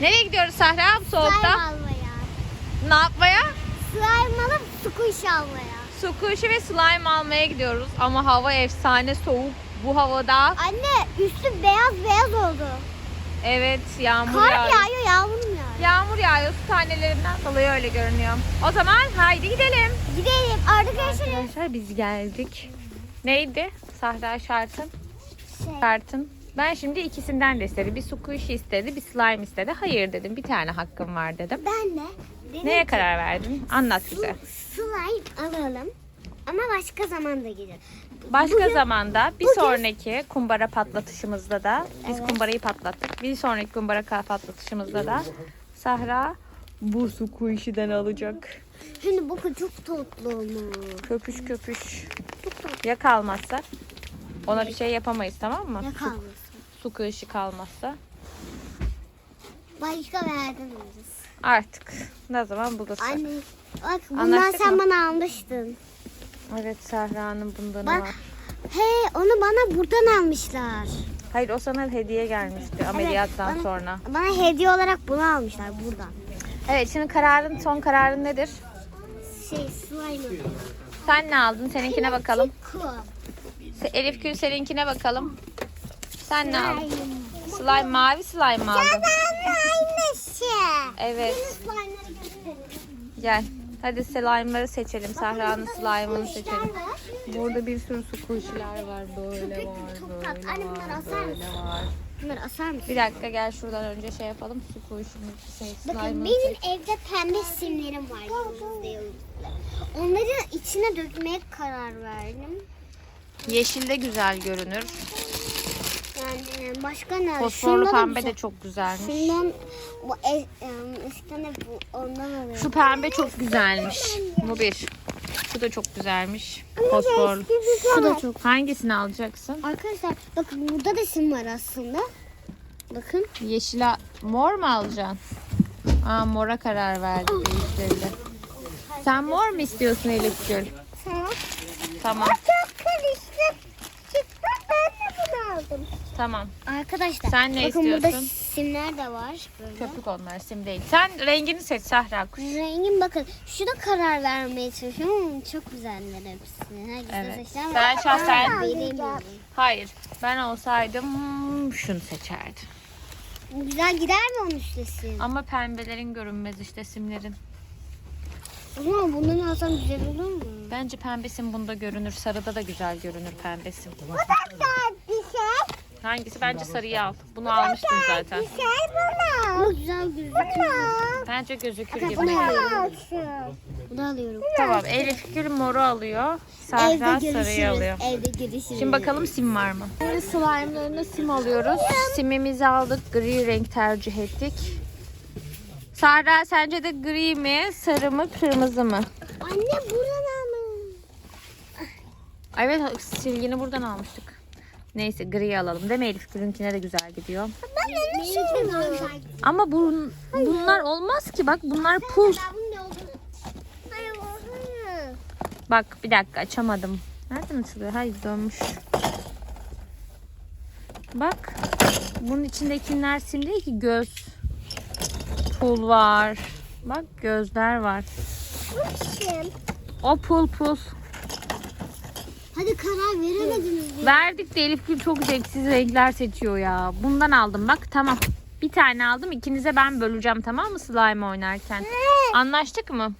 Nereye gidiyoruz Sahra bu soğukta? Slime almaya. Ne yapmaya? Slime alıp squish almaya. Kuşu ve slime almaya gidiyoruz. Ama hava efsane soğuk. Bu havada Anne üstü beyaz beyaz oldu. evet yağmur Kar yağıyor. yağıyor yağmur mu yağıyor? Yağmur yağıyor su tanelerinden dolayı öyle görünüyor. O zaman haydi gidelim. Gidelim orada görüşürüz. Arkadaşlar biz geldik. Neydi? Sahra şartın. Şey, Şartın. Ben şimdi ikisinden de istedi. Bir su kuşu istedi, bir slime istedi. Hayır dedim. Bir tane hakkım var dedim. ben de dedim Neye ki, karar verdin? Anlat bize. Slime alalım. Ama başka zaman da gelir. Başka Bugün- zamanda bir bugün- sonraki kumbara patlatışımızda da biz Evet. kumbarayı patlattık. Bir sonraki kumbara patlatışımızda da Sahra bu su kuşudan alacak. Şimdi bakın çok tatlı olmuş. Köpüş köpüş. Çok tatlı. Ya kalmazsa? Ona bir şey yapamayız tamam mı? Su, kalmasın? Su kıyışı kalmazsa. Başka bir yerden alırız. Artık ne zaman bulursak. Anne bak bundan Anlaştık sen mı? bana almıştın. Evet Sahra'nın bundan Bak. var. He onu bana buradan almışlar. Hayır o sana hediye gelmişti ameliyattan bana- sonra. Bana hediye olarak bunu almışlar buradan. Evet şimdi kararın son kararın nedir? Şey slime. Sen ne aldın? Seninkine bakalım. Elif Gül seninkine bakalım. Sen ne aldın? Slime mavi slime mı aldın? aynı şey. Evet. Gel. Hadi slime'ları seçelim. Sahra'nın slime'ını seçelim. Burada bir sürü su kuşlar var. Böyle var. Böyle var. Böyle var. Bunları asar mısın? Bir dakika gel şuradan önce şey yapalım. Su kuşunu şey Bakın slime'ını benim seç. evde pembe simlerim var. Yıldızlı yıldızlı. Onları içine dökmeye karar verdim. Yeşil de güzel görünür. Yani başka ne? Fosforlu Şunda da pembe de çok güzelmiş. Şundan bu e, e, eskiden ondan alıyorum. Şu pembe çok güzelmiş. Bu bir. Şu da çok güzelmiş. Fosforlu. Şu da çok. Hangisini alacaksın? Arkadaşlar bakın burada da sim var aslında. Bakın. Yeşil mor mu alacaksın? Aa mora karar verdi. Sen mor mu istiyorsun Elif Gül? Tamam. Tamam. Çok karıştı. Çıktı ben de bunu aldım. Tamam. Arkadaşlar Sen ne bakın burada istiyorsun? simler de var. Böyle. Köpük onlar sim değil. Sen rengini seç Sahra kuş. Rengin bakın şuna karar vermeye çalışıyorum ama çok güzeller hepsi. Evet. seçer ama Ben şahsen-. Hayır. Ben olsaydım şunu seçerdim. Güzel gider mi onun üstesi? Ama pembelerin görünmez işte simlerin. O zaman bundan alsam güzel olur mu? Bence pembesim bunda görünür. Sarıda da güzel görünür pembesim. Bu da. Hangisi? Bence sarıyı al. Bunu almıştın zaten. şey bunu. Bu güzel gözüküyor. Bence gözükür Bunu gibi. alıyorum. Bunu alıyorum. Tamam Elif Gül moru alıyor. Evde sarıyı görüşürüz. alıyor. Evde görüşürüz. Şimdi bakalım sim var mı? Şimdi slime'larına sim alıyoruz. Simimizi aldık. Gri renk tercih ettik. Sahra sence de gri mi, sarı mı, kırmızı mı? Anne buradan mı? Evet silgini buradan almıştık. Neyse gri alalım. Değil mi Elif Gül'ünkine de güzel gidiyor. Ben de nasıl Ama bun, bunlar olmaz ki. Bak bunlar pul. Bak bir dakika açamadım. Nereden açılıyor? Hayır dönmüş. Bak. Bunun içindekiler sim değil ki göz. Pul var. Bak gözler var. O pul pul. Hadi karar veremediniz mi? Verdik de Elif Gül çok zevksiz renkler seçiyor ya. Bundan aldım bak tamam. Bir tane aldım. İkinize ben böleceğim tamam mı slime oynarken? Anlaştık mı?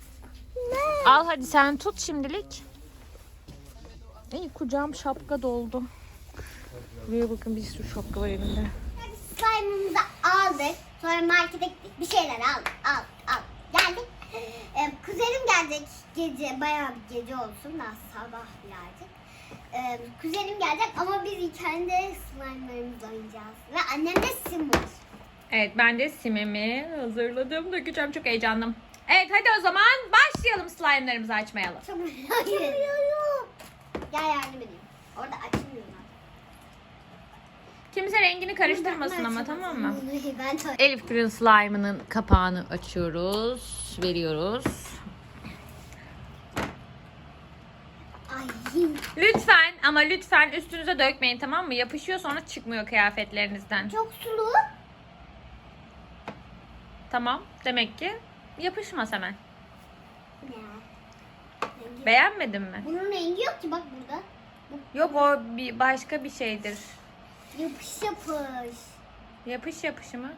Al hadi sen tut şimdilik. İyi kucağım şapka doldu. Buraya bakın bir sürü şapka var elimde. Slime'ımızı aldık. Sonra markete gittik. Bir şeyler aldık. Aldık. Aldık. Geldik. Ee, kuzenim gelecek gece. Bayağı bir gece olsun. Daha sabah birazcık. Ee, kuzenim gelecek ama biz kendi slime'larımızla oynayacağız. Ve annemde sim var. Evet ben de simimi hazırladım. Dökeceğim çok heyecanlıyım. Evet hadi o zaman başlayalım slime'larımızı açmayalım. Çok Açılmıyor. Gel yardım edeyim. Orada açılmıyorlar. Kimse rengini karıştırmasın ama tamam mı? Ben de Elif Gül'ün slime'ının kapağını açıyoruz. Veriyoruz. Lütfen ama lütfen üstünüze dökmeyin tamam mı? Yapışıyor sonra çıkmıyor kıyafetlerinizden. Çok sulu. Tamam. Demek ki yapışmaz hemen. Ya. Beğenmedin mi? Bunun rengi yok ki bak burada. Yok o bir başka bir şeydir. Yapış yapış. Yapış yapışı mı?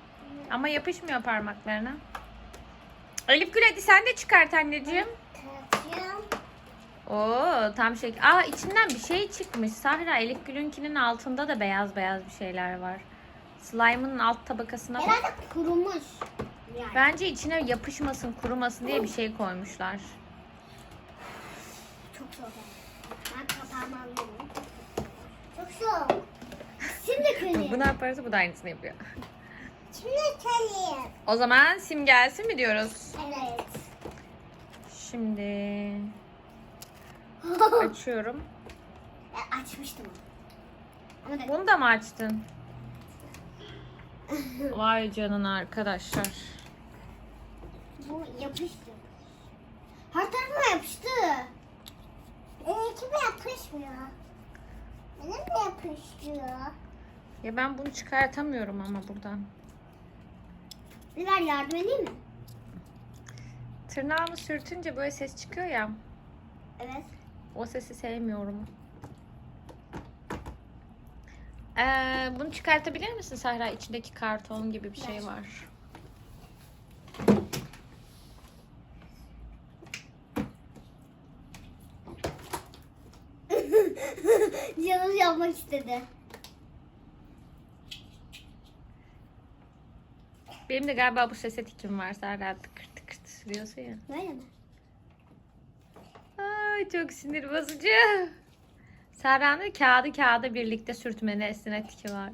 Ama yapışmıyor parmaklarına. Elif Gül hadi sen de çıkart anneciğim. Tartacağım. Oo tam şey. Aa içinden bir şey çıkmış. Sahra Elif Gül'ünkinin altında da beyaz beyaz bir şeyler var. Slime'ın alt tabakasına bak. Herhalde kurumuş. Yani. Bence içine yapışmasın, kurumasın diye bir şey koymuşlar. Çok soğuk. Ben kapağımı alıyorum. Çok soğuk. Şimdi kırayım. Bu ne yaparsa bu da aynısını yapıyor. Şimdi kırayım. O zaman sim gelsin mi diyoruz? Evet. Şimdi açıyorum. E, açmıştım. Ama da Bunu da mı açtın? Vay canına arkadaşlar. bu yapıştı. Her tarafıma yapıştı. Ee, kime yapışmıyor? Benim de yapışıyor. Ya ben bunu çıkartamıyorum ama buradan. Biber yardım edeyim mi? Tırnağımı sürtünce böyle ses çıkıyor ya. Evet. O sesi sevmiyorum. Ee, bunu çıkartabilir misin Sahra? İçindeki karton gibi bir şey var. Canım yapmak istedi. Benim de galiba bu sese tikim var. Sahra tıkır tıkır sürüyorsun ya. Böyle mi? Çok sinir bozucu. Sahra'nın kağıdı kağıda birlikte sürtme nesline tiki var.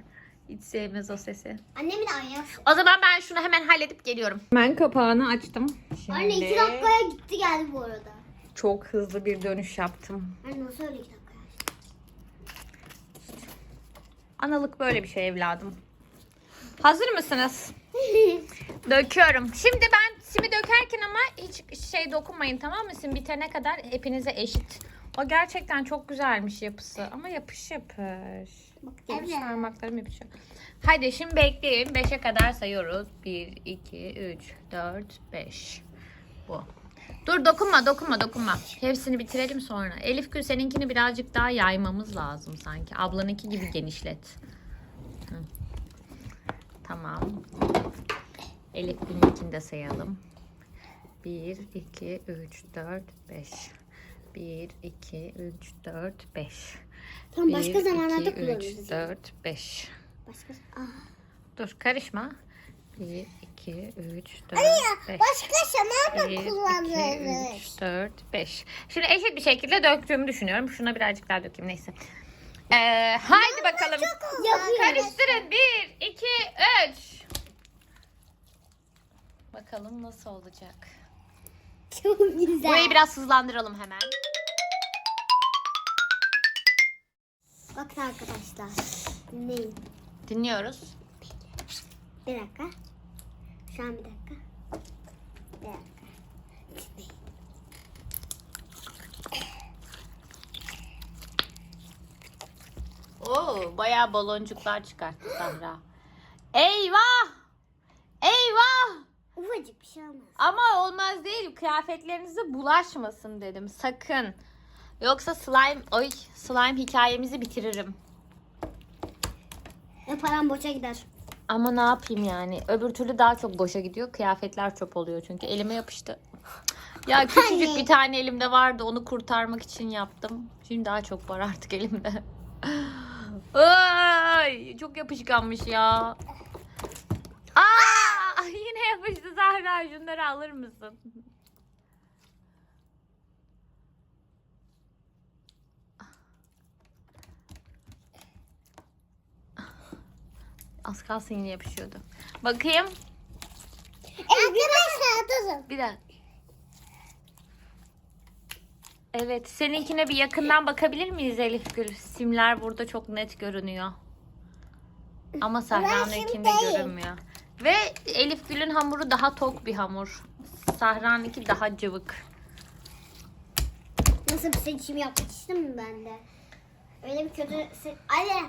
Hiç sevmez o sesi. Annemin aynı. O zaman ben şunu hemen halledip geliyorum. Ben kapağını açtım. Anne iki dakikaya gitti geldi bu arada. Çok hızlı bir dönüş yaptım. Anne nasıl öyle iki dakikaya? Analık böyle bir şey evladım. Hazır mısınız? Döküyorum. Şimdi ben simi dökerken ama hiç şey dokunmayın tamam mı? Sim bitene kadar hepinize eşit. O gerçekten çok güzelmiş yapısı. Ama yapış yapış. Yapış Evet. parmaklarım yapışıyor. Hadi şimdi bekleyin. 5'e kadar sayıyoruz. 1, 2, 3, 4, 5. Bu. Dur dokunma dokunma dokunma. Hepsini bitirelim sonra. Elif Gül seninkini birazcık daha yaymamız lazım sanki. Ablanınki gibi genişlet. Hı. Tamam. Gül'ünkini de sayalım. 1, 2, 3, 4, 5. 1, 2, 3, 4, 5. Tamam 1, başka zamanlarda 2, 3, kullanırız. 4, 5. Başka... Dur karışma. 1, 2, 3, 4, 5. Başka zamanda 1, 2, 3, 4, 5. Şimdi eşit bir şekilde döktüğümü düşünüyorum. Şuna birazcık daha dökeyim neyse. Ee, haydi bakalım. Yapıyoruz. Karıştırın. 1, 2, 3. Bakalım nasıl olacak. Çok güzel. Burayı biraz hızlandıralım hemen. Bakın arkadaşlar. Dinleyin. Dinliyoruz. Bir dakika. Şu an bir dakika. Bir dakika. Dinleyin. Oo, bayağı baloncuklar çıkarttı Sahra. Eyvah! Ufacık bir şey olmaz. Ama olmaz değil. Kıyafetlerinize bulaşmasın dedim. Sakın. Yoksa slime, ay slime hikayemizi bitiririm. Ve param boşa gider. Ama ne yapayım yani? Öbür türlü daha çok boşa gidiyor. Kıyafetler çöp oluyor çünkü elime yapıştı. Ya küçücük bir tane elimde vardı. Onu kurtarmak için yaptım. Şimdi daha çok var artık elimde. Ay, çok yapışkanmış ya. Aa, yine yapıştı Şunları alır mısın? Az kalsın yine yapışıyordu. Bakayım. Arkadaşlar durun. Bir dakika. Evet, seninkine bir yakından bakabilir miyiz Elif Gül? Simler burada çok net görünüyor. Ama Sahra'nınkinde görünmüyor. Ve Elif Gül'ün hamuru daha tok bir hamur. Sahra'nınki daha cıvık. Nasıl bir seçim istedim mi ben de? Öyle bir kötü... Se- Ali!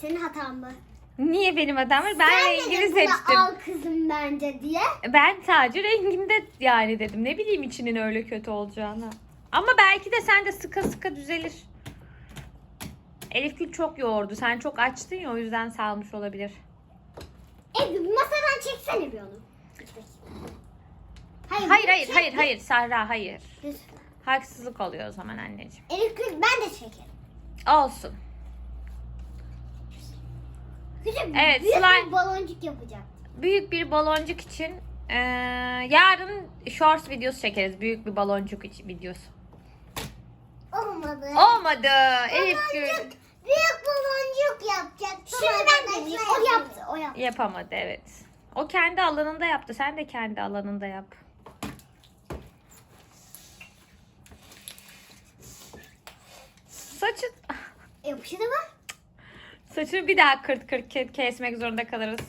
Senin hatan mı? Niye benim hatam var? Ben rengini seçtim. al kızım bence diye. Ben sadece renginde yani dedim. Ne bileyim içinin öyle kötü olacağını. Ama belki de sen de sıka sıka düzelir. Elif Gül çok yoğurdu. Sen çok açtın ya o yüzden salmış olabilir. E bir masadan çeksene bir onu. Hayır, Hayır hayır hayır hayır Serra hayır. Lütfen. Haksızlık oluyor o zaman anneciğim. Elif kız ben de çekerim. Olsun. Küçük Evet, büyük slime- bir baloncuk yapacak. Büyük bir baloncuk için eee, yarın shorts videosu çekeriz. Büyük bir baloncuk için videosu. Olmadı. Olmadı. Elif Gül. Büyük baloncuk yapacak. Şimdi ben deneyeyim. O yaptı. O yaptı. Yapamadı evet. O kendi alanında yaptı. Sen de kendi alanında yap. Saçın Yapışı da var. saçını bir daha kırt kırt ke- kesmek zorunda kalırız.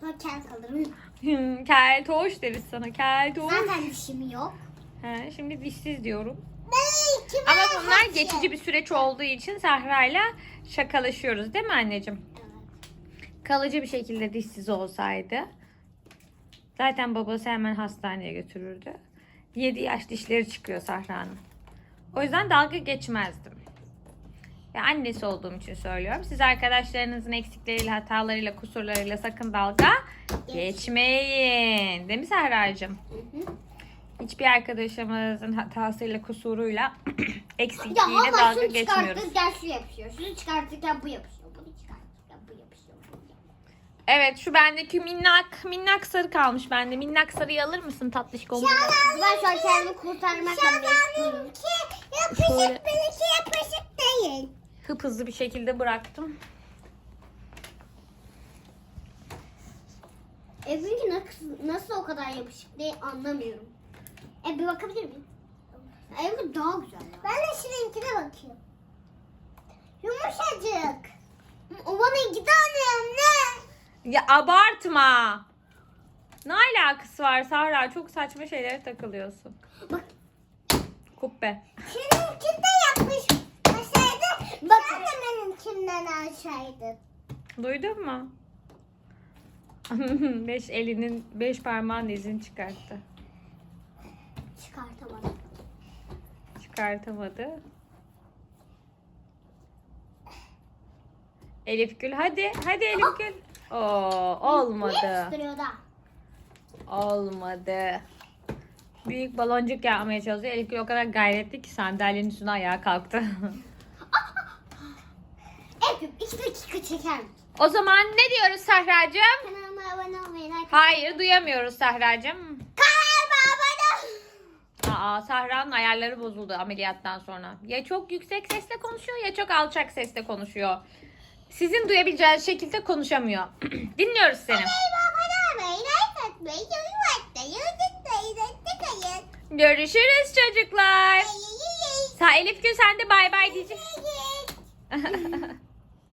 Sonra kel kalırım. Hmm, Keltoş deriz sana. Keltoş. Zaten dişim yok. He, şimdi dişsiz diyorum. Kime Ama bunlar geçici bir süreç olduğu için Sahra'yla şakalaşıyoruz değil mi anneciğim? Kalıcı bir şekilde dişsiz olsaydı zaten babası hemen hastaneye götürürdü. 7 yaş dişleri çıkıyor Sahra'nın. O yüzden dalga geçmezdim. Ve annesi olduğum için söylüyorum. Siz arkadaşlarınızın eksikleriyle, hatalarıyla, kusurlarıyla sakın dalga geçmeyin. Değil mi Sahra'cığım? Hı hı. Hiçbir arkadaşımızın hatasıyla, kusuruyla, Ya eksikliğiyle ama dalga şunu geçmiyoruz. çıkartırken şu yapışıyor. Şunu çıkartırken bu yapışıyor. Bunu çıkartırken bu yapışıyor. Bu yapışıyor. Evet şu bendeki minnak minnak sarı kalmış bende. Minnak sarıyı alır mısın tatlışkom? Ben şu an kendimi kurtarmakla meşgulüm. Şöyle Benimki yapışık değil. hıp hızlı bir şekilde bıraktım. Ebru'nunki nasıl, nasıl o kadar yapışık değil anlamıyorum. E bir bakabilir miyim? Ebru daha güzel. Ben de şurinkine bakayım. Yumuşacık. O bana iki tane ne? Ya abartma. Ne alakası var Sahra? Çok saçma şeylere takılıyorsun. Bak. Kubbe. Seninki de yapmış olsaydı Bak. sen de benimkinden alsaydın. Duydun mu? beş elinin beş parmağın izini çıkarttı. Çıkartamadım. Çıkartamadı. Elif Gül hadi. Hadi Elif Gül. Oo, olmadı. Olmadı. Büyük baloncuk yapmaya çalışıyor. Elif Gül o kadar gayretli ki sandalyenin üstüne ayağa kalktı. Ebru iki dakika çeker o zaman ne diyoruz Sahra'cığım? Kanalıma abone olmayı, like Hayır duyamıyoruz Sahra'cığım. Aa Sahra'nın ayarları bozuldu ameliyattan sonra. Ya çok yüksek sesle konuşuyor ya çok alçak sesle konuşuyor. Sizin duyabileceğiniz şekilde konuşamıyor. Dinliyoruz seni. Görüşürüz çocuklar. Sa Elif Gül sen de bay bay diyecek. Yay, yay.